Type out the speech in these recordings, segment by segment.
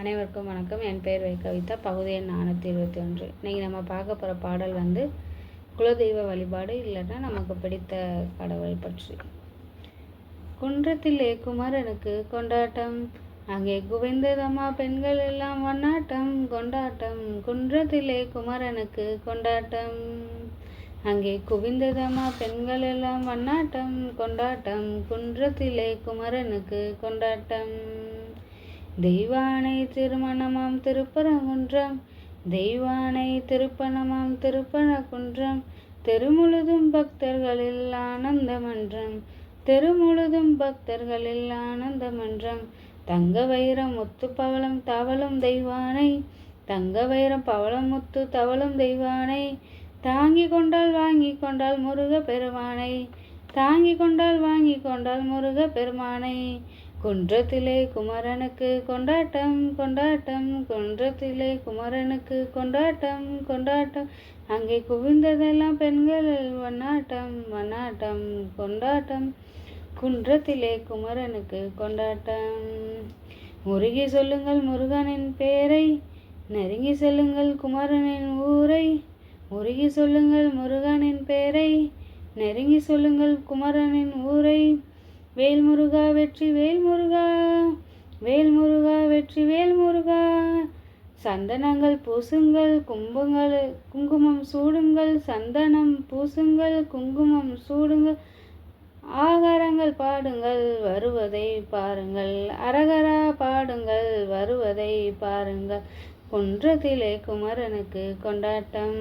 அனைவருக்கும் வணக்கம். என் பெயர் வைகவிதா பகுதி எண் நானூற்றி இருபத்தி ஒன்று இன்றைக்கி நம்ம பார்க்க போகிற பாடல் வந்து குலதெய்வ வழிபாடு இல்லைன்னா நமக்கு பிடித்த கடவுள் பற்றி. குன்றத்திலே குமரனுக்கு கொண்டாட்டம் அங்கே குவிந்ததம்மா பெண்கள் எல்லாம் வண்ணாட்டம் கொண்டாட்டம் குன்றத்திலே குமரனுக்கு கொண்டாட்டம். அங்கே குவிந்ததம்மா பெண்கள் எல்லாம் வண்ணாட்டம் கொண்டாட்டம் குன்றத்திலே குமரனுக்கு கொண்டாட்டம். தெய்வானை திருமணமாம் திருப்பரங்குன்றம் தெய்வானை திருப்பணமாம் திருப்பரங்குன்றம் தெருமுழுதும் பக்தர்களில் ஆனந்த மன்றம் தெருமுழுதும் பக்தர்களில் ஆனந்தமன்றம். தங்க வைரம் முத்து பவளம் தவளும் தெய்வானை தங்க வைரம் பவளம் முத்து தவளும் தெய்வானை தாங்கி கொண்டால் வாங்கி கொண்டால் முருக பெருமானை தாங்கி கொண்டால் வாங்கி கொண்டால் முருக பெருமானை குன்றத்திலே குமரனுக்கு கொண்டாட்டம் கொண்டாட்டம் குன்றத்திலே குமரனுக்கு கொண்டாட்டம் கொண்டாட்டம். அங்கே குவிந்ததெல்லாம் பெண்கள் வண்ணாட்டம் வண்ணாட்டம் கொண்டாட்டம். குன்றத்திலே குமரனுக்கு கொண்டாட்டம். முருகி சொல்லுங்கள் முருகனின் பேரை நெருங்கி செல்லுங்கள் குமரனின் ஊரை. முருகி சொல்லுங்கள் முருகனின் பேரை நெருங்கி சொல்லுங்கள் குமரனின் ஊரை. வேல்முருகா வெற்றி வேல்முருகா. வேல்முருகா வெற்றி வேல்முருகா. சந்தனங்கள் பூசுங்கள் கும்பங்கள் குங்குமம் சூடுங்கள். சந்தனம் பூசுங்கள் குங்குமம் சூடுங்கள். ஆகாரங்கள் பாடுங்கள் வருவதை பாருங்கள். அரகரா பாடுங்கள் வருவதை பாருங்கள். குன்றத்திலே குமரனுக்கு கொண்டாட்டம்.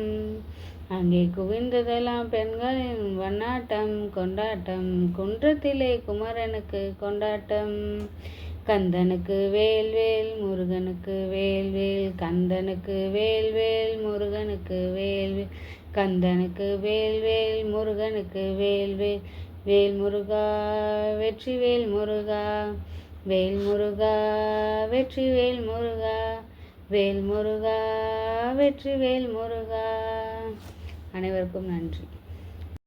அங்கே குவிந்ததெல்லாம் பெண்களின் வண்ணாட்டம். கொண்டாட்டம் குன்றத்திலே குமரனுக்கு கொண்டாட்டம். கந்தனுக்கு வேல்வேல் முருகனுக்கு வேல்வேல் கந்தனுக்கு வேல்வேல் முருகனுக்கு வேல்வேல் கந்தனுக்கு வேல்வேல் முருகனுக்கு வேல்வேல் வேல். வேல் முருகா வெற்றி வேல் முருகா. வேல் முருகா வெற்றி வேல் முருகா. வேல் முருகா வெற்றி வேல் முருகா அனைவருக்கும் நன்றி.